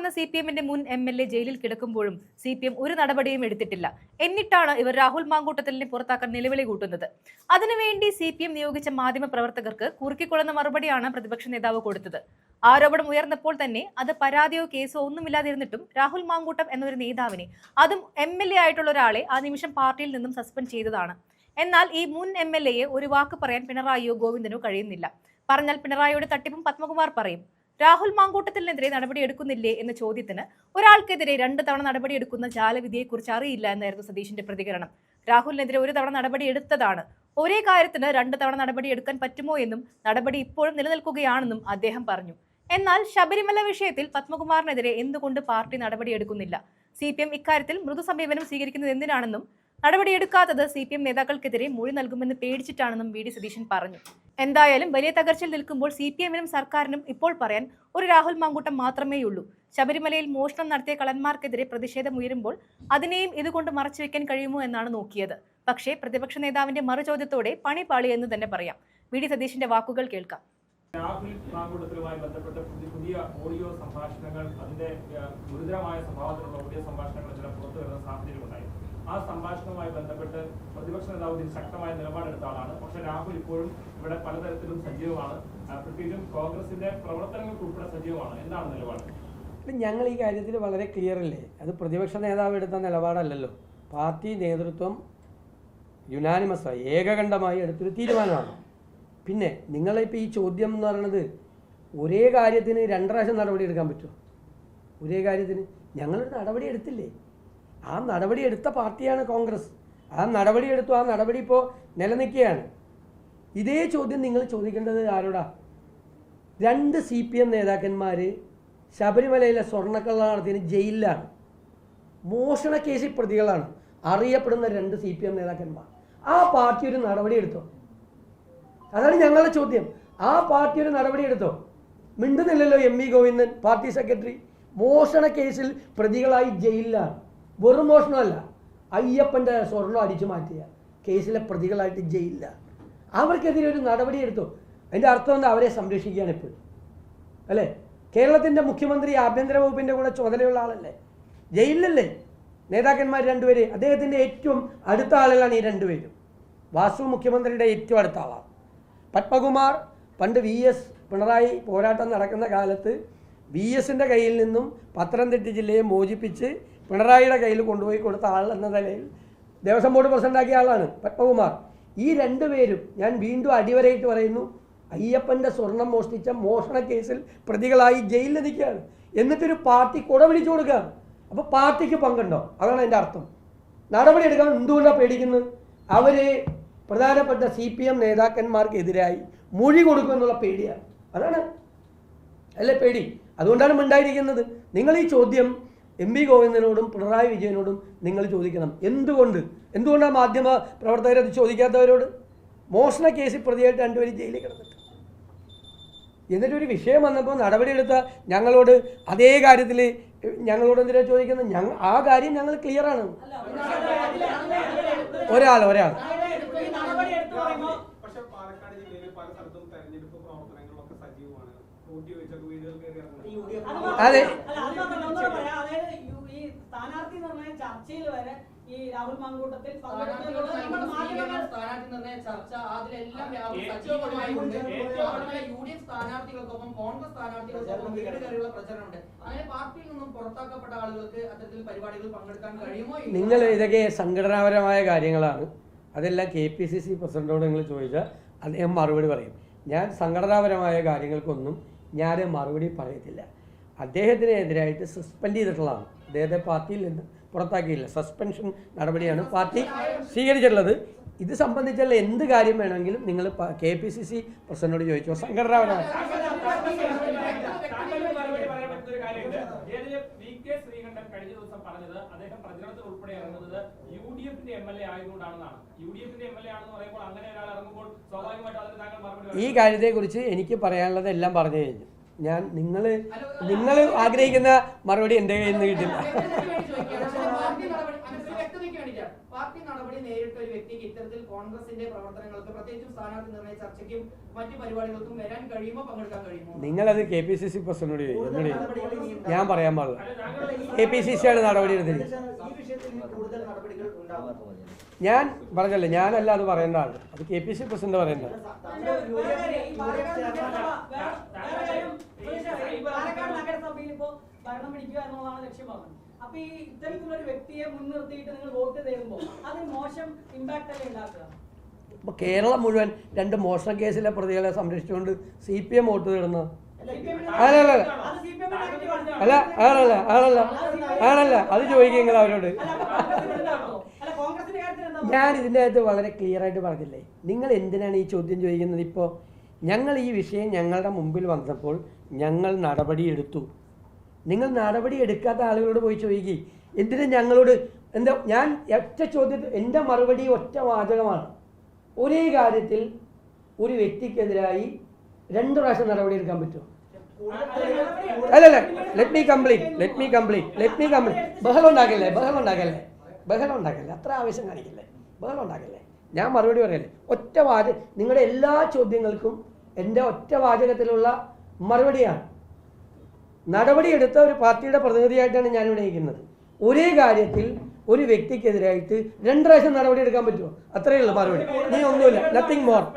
എന്ന C P എമ്മിന്റെ മുൻ എം എൽ എ ജയിലിൽ കിടക്കുമ്പോഴും സി പി എം ഒരു നടപടിയും എടുത്തിട്ടില്ല. എന്നിട്ടാണ് ഇവർ രാഹുൽ മാങ്കൂട്ടത്തിലിനെ പുറത്താക്കാൻ നിലവിളി കൂട്ടുന്നത്. അതിനുവേണ്ടി സി പി എം നിയോഗിച്ച മാധ്യമ പ്രവർത്തകർക്ക് കുറുക്കിക്കൊള്ളുന്ന മറുപടിയാണ് പ്രതിപക്ഷ നേതാവ് കൊടുത്തത്. ആരോപണം ഉയർന്നപ്പോൾ തന്നെ അത് പരാതിയോ കേസോ ഒന്നുമില്ലാതിരുന്നിട്ടും രാഹുൽ മാങ്കൂട്ടം എന്നൊരു നേതാവിനെ അതും എം എൽ എ ആയിട്ടുള്ള ഒരാളെ ആ നിമിഷം പാർട്ടിയിൽ നിന്നും സസ്പെൻഡ് ചെയ്തതാണ്. എന്നാൽ ഈ മുൻ എം എൽ എയെ ഒരു വാക്ക് പറയാൻ പിണറായിയോ ഗോവിന്ദനോ കഴിയുന്നില്ല. പറഞ്ഞാൽ പിണറായിയുടെ തട്ടിപ്പും പത്മകുമാർ പറയും. രാഹുൽ മാങ്കൂട്ടത്തിനെതിരെ നടപടിയെടുക്കുന്നില്ലേ എന്ന ചോദ്യത്തിന് ഒരാൾക്കെതിരെ രണ്ട് തവണ നടപടി നടപടിയെടുക്കുന്ന ജാലവിധിയെക്കുറിച്ച് അറിയില്ല എന്നായിരുന്നു സതീഷിന്റെ പ്രതികരണം. രാഹുലിനെതിരെ ഒരു തവണ നടപടി എടുത്തതാണ് ഒരേ കാര്യത്തിന് രണ്ട് തവണ നടപടി എടുക്കാൻ പറ്റുമോ എന്നും നടപടി ഇപ്പോഴും നിലനിൽക്കുകയാണെന്നും അദ്ദേഹം പറഞ്ഞു. എന്നാൽ ശബരിമല വിഷയത്തിൽ പത്മകുമാറിനെതിരെ എന്തുകൊണ്ട് പാർട്ടി നടപടിയെടുക്കുന്നില്ല? സി പി എം ഇക്കാര്യത്തിൽ മൃദു സമീപനം സ്വീകരിക്കുന്നത് എന്തിനാണെന്നും നടപടിയെടുക്കാത്തത് സി പി എം നേതാക്കൾക്കെതിരെ മൊഴി നൽകുമെന്ന് പേടിച്ചിട്ടാണെന്നും വി ഡി സതീശൻ പറഞ്ഞു. എന്തായാലും വലിയ തകർച്ചയിൽ നിൽക്കുമ്പോൾ സി പി എമ്മിനും സർക്കാരിനും ഇപ്പോൾ പറയാൻ ഒരു രാഹുൽ മാങ്കൂട്ടം മാത്രമേയുള്ളൂ. ശബരിമലയിൽ മോഷണം നടത്തിയ പ്രതിഷേധം ഉയരുമ്പോൾ അതിനെയും ഇതുകൊണ്ട് മറച്ചുവെക്കാൻ കഴിയുമോ എന്നാണ് നോക്കിയത്. പക്ഷേ പ്രതിപക്ഷ നേതാവിന്റെ മറുചോദ്യത്തോടെ പണി പാളി എന്ന് തന്നെ പറയാം. വി ഡി സതീശിന്റെ വാക്കുകൾ കേൾക്കാം. രാഹുൽ പുതിയ ഓഡിയോ സംഭാഷണങ്ങൾ അതിന്റെ ഗുരുതരമായ സ്വഭാവത്തിലുള്ള ഓഡിയോ സംഭാഷണങ്ങൾ ചില പുറത്തു വരുന്ന ആ സംഭാഷണവുമായി ബന്ധപ്പെട്ട് പ്രതിപക്ഷ നേതാവ് ശക്തമായ നിലപാടെടുത്ത ആളാണ്. പക്ഷെ രാഹുൽ ഇപ്പോഴും ഇവിടെ പലതരത്തിലും സജീവമാണ്. പ്രത്യേകിച്ചും കോൺഗ്രസിന്റെ പ്രവർത്തനങ്ങൾക്ക് ഉൾപ്പെടെ സജീവമാണ്. എന്താണ് നിലപാട്? ഞങ്ങൾ ഈ കാര്യത്തിൽ വളരെ ക്ലിയർ അല്ലേ? അത് പ്രതിപക്ഷ നേതാവ് എടുത്ത നിലപാടല്ലല്ലോ. പാർട്ടി നേതൃത്വം യുനാനിമസായി ഏകകണ്ഠമായി എടുത്തൊരു തീരുമാനമാണ്. പിന്നെ നിങ്ങളിപ്പോൾ ഈ ചോദ്യം എന്ന് പറയുന്നത് ഒരേ കാര്യത്തിന് രണ്ട് പ്രാവശ്യം നടപടി എടുക്കാൻ പറ്റുമോ ഒരേ കാര്യത്തിന് ഞങ്ങളൊരു നടപടി എടുത്തില്ലേ? ആ നടപടി എടുത്ത പാർട്ടിയാണ് കോൺഗ്രസ്. ആ നടപടി എടുത്തു ആ നടപടി ഇപ്പോൾ നിലനിൽക്കുകയാണ്. ഇതേ ചോദ്യം നിങ്ങൾ ചോദിക്കേണ്ടത് ആരോടാ? രണ്ട് സി പി എം നേതാക്കന്മാർ ശബരിമലയിലെ സ്വർണക്കള്ള നടത്തിന് ജയിലിലാണ്. മോഷണ കേസിൽ പ്രതികളാണ്. അറിയപ്പെടുന്ന രണ്ട് സി പി എം നേതാക്കന്മാർ. ആ പാർട്ടി ഒരു നടപടി എടുത്തോ? അതാണ് ഞങ്ങളുടെ ചോദ്യം. ആ പാർട്ടി ഒരു നടപടി എടുത്തോ? മിണ്ടുന്നില്ലല്ലോ M V Govindan party secretary. മോഷണ കേസിൽ പ്രതികളായി ജയിലിലാണ്. വെറും മോഷണമല്ല. അയ്യപ്പന്റെ സ്വർണം അടിച്ചു മാറ്റിയ. കേസിലെ പ്രതികളായിട്ട് ജയിലില്ല. അവർക്കെതിരെ ഒരു നടപടി എടുത്തു അതിന്റെ അർത്ഥം എന്താ? അവരെ സംരക്ഷിക്കുകയാണ് ഇപ്പോൾ അല്ലേ? കേരളത്തിന്റെ മുഖ്യമന്ത്രി ആഭ്യന്തര വകുപ്പിന്റെ കൂടെ ചുമതലയുള്ള ആളല്ലേ? ജയിലിലല്ലേ? നേതാക്കന്മാർ രണ്ടുപേര്. അദ്ദേഹത്തിന്റെ ഏറ്റവും അടുത്ത ആളുകളാണ് ഈ രണ്ടുപേരും. വാസു മുഖ്യമന്ത്രിയുടെ ഏറ്റവും അടുത്ത ആളാണ്. പത്മകുമാർ പണ്ട് വി എസ് പിണറായി പോരാട്ടം നടക്കുന്ന കാലത്ത് വി എസിന്റെ കയ്യിൽ നിന്നും പത്തനംതിട്ട ജില്ലയെ മോചിപ്പിച്ച് പിണറായിയുടെ കയ്യിൽ കൊണ്ടുപോയി കൊടുത്ത ആൾ എന്ന നിലയിൽ ദേവസ്വം ബോർഡ് പ്രസിഡന്റാക്കിയ ആളാണ് പത്മകുമാർ. ഈ രണ്ടുപേരും ഞാൻ വീണ്ടും അടിവരയിട്ട് പറയുന്നു അയ്യപ്പന്റെ സ്വർണം മോഷ്ടിച്ച മോഷണ കേസിൽ പ്രതികളായി ജയിലിൽ നിൽക്കുകയാണ്. എന്നിട്ടൊരു പാർട്ടി കുട വിളിച്ചു കൊടുക്കുകയാണ്. അപ്പോൾ പാർട്ടിക്ക് പങ്കുണ്ടോ? അതാണ് എന്റെ അർത്ഥം. നടപടി എടുക്കാൻ എന്തുകൊണ്ടാണ് പേടിക്കുന്നത്? അവർ പ്രധാനപ്പെട്ട സി പി എം നേതാക്കന്മാർക്കെതിരായി മൊഴി കൊടുക്കുമെന്നുള്ള പേടിയാണ്. അതാണ് അല്ലേ പേടി? അതുകൊണ്ടാണ് മിണ്ടായിരിക്കുന്നത്. നിങ്ങൾ ഈ ചോദ്യം എം വി ഗോവിന്ദനോടും പിണറായി വിജയനോടും നിങ്ങൾ ചോദിക്കണം. എന്തുകൊണ്ട്? എന്തുകൊണ്ടാണ് മാധ്യമ പ്രവർത്തകരെ ചോദിക്കാത്തവരോട്? മോഷണ കേസിൽ പ്രതിയായിട്ട് രണ്ടുപേരും ജയിലിൽ കിടന്നിട്ട്. എന്നിട്ടൊരു വിഷയം വന്നപ്പോൾ നടപടിയെടുത്ത ഞങ്ങളോട് അതേ കാര്യത്തിൽ ഞങ്ങളോട് എന്തിനാ ചോദിക്കുന്നത്? ഞങ്ങൾ ആ കാര്യം ഞങ്ങൾ ക്ലിയറാണ് ഒരാൾ ഒരാൾ പക്ഷെ പാലക്കാട് ജില്ലയിൽ പല സ്ഥലത്തും തെരഞ്ഞെടുപ്പ് പ്രവർത്തനങ്ങളൊക്കെ സജീവമാണ് കൂട്ടി വെച്ചൊക്കെ വീടുകൾ കയറി ഇറങ്ങുന്നത് അതെ. അല്ല, അത് പറഞ്ഞോ, ഒന്നുകൂടെ പറയാം. അതായത് യു- ഈ സ്ഥാനാർത്ഥി നിർണയ ചർച്ചയിൽ വരെ ഈ രാഹുൽ മാങ്കൂട്ടത്തിൽ സ്ഥാനാർത്ഥി നിർണയ ചർച്ച അതിലെല്ലാം യു ഡി എഫ് സ്ഥാനാർത്ഥികൾക്കൊപ്പം കോൺഗ്രസ് സ്ഥാനാർത്ഥികൾക്കൊപ്പം വീട് കയറിയുള്ള പ്രചരണമുണ്ട്. അങ്ങനെ പാർട്ടിയിൽ നിന്നും പുറത്താക്കപ്പെട്ട ആളുകൾക്ക് അത്തരത്തിൽ പരിപാടികളിൽ പങ്കെടുക്കാൻ കഴിയുമോ? നിങ്ങൾ ഇതൊക്കെ സംഘടനാപരമായ കാര്യങ്ങളാണ്. അതെല്ലാം കെ പി സി സി പ്രസിഡന്റോട് നിങ്ങൾ ചോദിച്ചാൽ അദ്ദേഹം മറുപടി പറയും. ഞാൻ സംഘടനാപരമായ കാര്യങ്ങൾക്കൊന്നും ഞാൻ മറുപടി പറയത്തില്ല. അദ്ദേഹത്തിനെതിരായിട്ട് സസ്പെൻഡ് ചെയ്തിട്ടുള്ളതാണ്. അദ്ദേഹത്തെ പാർട്ടിയിൽ നിന്ന് പുറത്താക്കിയില്ല. സസ്പെൻഷൻ നടപടിയാണ് പാർട്ടി സ്വീകരിച്ചിട്ടുള്ളത്. ഇത് സംബന്ധിച്ചുള്ള എന്ത് കാര്യം വേണമെങ്കിലും നിങ്ങൾ കെ പി സി സി പ്രസിഡന്റോട് ചോദിച്ചോ സംഘടനാപരമായ കഴിഞ്ഞ ദിവസം പറഞ്ഞത് ആണെന്ന് പറയുമ്പോൾ അങ്ങനെ ഒരാൾ ഈ കാര്യത്തെ കാര്യത്തെക്കുറിച്ച് എനിക്ക് പറയാനുള്ളത് എല്ലാം പറഞ്ഞു കഴിഞ്ഞു. ഞാൻ നിങ്ങൾ നിങ്ങൾ ആഗ്രഹിക്കുന്ന മറുപടി എന്റെ കയ്യിൽ നിന്ന് കിട്ടില്ല. ഒരു വ്യക്തതയ്ക്ക് വേണ്ടിയിട്ടാണ്. പാർട്ടി നടപടി നേരിട്ട ഒരു വ്യക്തിക്ക് ഇത്തരത്തിൽ കോൺഗ്രസിന്റെ പ്രവർത്തനങ്ങൾക്ക് പ്രത്യേകിച്ചും സ്ഥാനാർത്ഥി നിർണയ ചർച്ചയ്ക്കും മറ്റു പരിപാടികൾക്കും വരാൻ കഴിയുമോ പങ്കെടുക്കാൻ കഴിയുമോ? നിങ്ങളത് K P C C president ഞാൻ പറയാൻ പാടില്ല. കെ പി സി സി ആണ് നടപടി എടുത്തത് ഈ വിഷയത്തിൽ കൂടുതൽ നടപടികൾ ഉണ്ടാവും ഞാൻ പറഞ്ഞല്ലേ ഞാനല്ല അത് പറയേണ്ട ആൾ. അത് കെ പി സി പ്രസിഡന്റ് പറയേണ്ട ആൾ. അതിന്റെ വേറെ കാര്യം, ഈ പാലക്കാട് നഗരസഭ വേറെ- വേറെ കാര്യം, സുരേഷ്, ഈ പാലക്കാട് നഗരസഭയിൽ ഇപ്പോ ഭരണം പിടിക്കുക എന്നുള്ളതാണ് ലക്ഷ്യമാകുന്നത് അപ്പൊ ഈ ഇത്തരത്തിലുള്ള ഒരു വ്യക്തിയെ മുൻനിർത്തിയിട്ട് നിങ്ങൾ വോട്ട് തരുമ്പോൾ അത് മോശം ഇമ്പാക്ട് അല്ലേ ഉണ്ടാക്കുക. ഇപ്പൊ കേരളം മുഴുവൻ രണ്ട് മോഷണ കേസിലെ പ്രതികളെ സംരക്ഷിച്ചുകൊണ്ട് സി പി എം വോട്ട് തേടുന്നത് അല്ല, ആണല്ല ആണല്ല ആണല്ല അത് ചോദിക്കുക അവരോട്. ഞാൻ ഇതിന്റെ അകത്ത് വളരെ ക്ലിയർ ആയിട്ട് പറഞ്ഞില്ലേ? നിങ്ങൾ എന്തിനാണ് ഈ ചോദ്യം ചോദിക്കുന്നത് ഇപ്പോൾ ഞങ്ങൾ ഈ വിഷയം ഞങ്ങളുടെ മുമ്പിൽ വന്നപ്പോൾ ഞങ്ങൾ നടപടി എടുത്തു നിങ്ങൾ നടപടി എടുക്കാത്ത ആളുകളോട് പോയി ചോദിക്കുക എന്തിനാ ഞങ്ങളോട്? എന്താ ഞാൻ ഒറ്റ ചോദ്യത്തിൽ എന്റെ മറുപടി ഒറ്റ വാചകമാണ്. ഒരേ കാര്യത്തിൽ ഒരു വ്യക്തിക്കെതിരായി രണ്ട് പ്രാവശ്യം നടപടി എടുക്കാൻ പറ്റുമോ? അല്ല let me complete let me complete let me complete ബഹളം ഉണ്ടാക്കല്ലേ ബഹളം ഉണ്ടാക്കല്ലേ? ബഹളം ഉണ്ടാക്കല്ലേ? അത്ര ആവശ്യം കാണിക്കല്ലേ? ബഹളം ഉണ്ടാക്കല്ലേ? ഞാൻ മറുപടി പറയല്ലേ? ഒറ്റ വാച നിങ്ങളുടെ എല്ലാ ചോദ്യങ്ങൾക്കും എന്റെ ഒറ്റ വാചകത്തിലുള്ള മറുപടിയാണ്. നടപടിയെടുത്ത ഒരു പാർട്ടിയുടെ പ്രതിനിധിയായിട്ടാണ് ഞാനിവിടെ ഇരിക്കുന്നത്. ഒരേ കാര്യത്തിൽ ഒരു വ്യക്തിക്കെതിരായിട്ട് രണ്ട് പ്രാവശ്യം നടപടി എടുക്കാൻ പറ്റുമോ? അത്രയേ ഉള്ളൂ മറുപടി. നീ ഒന്നുമില്ല. Nothing more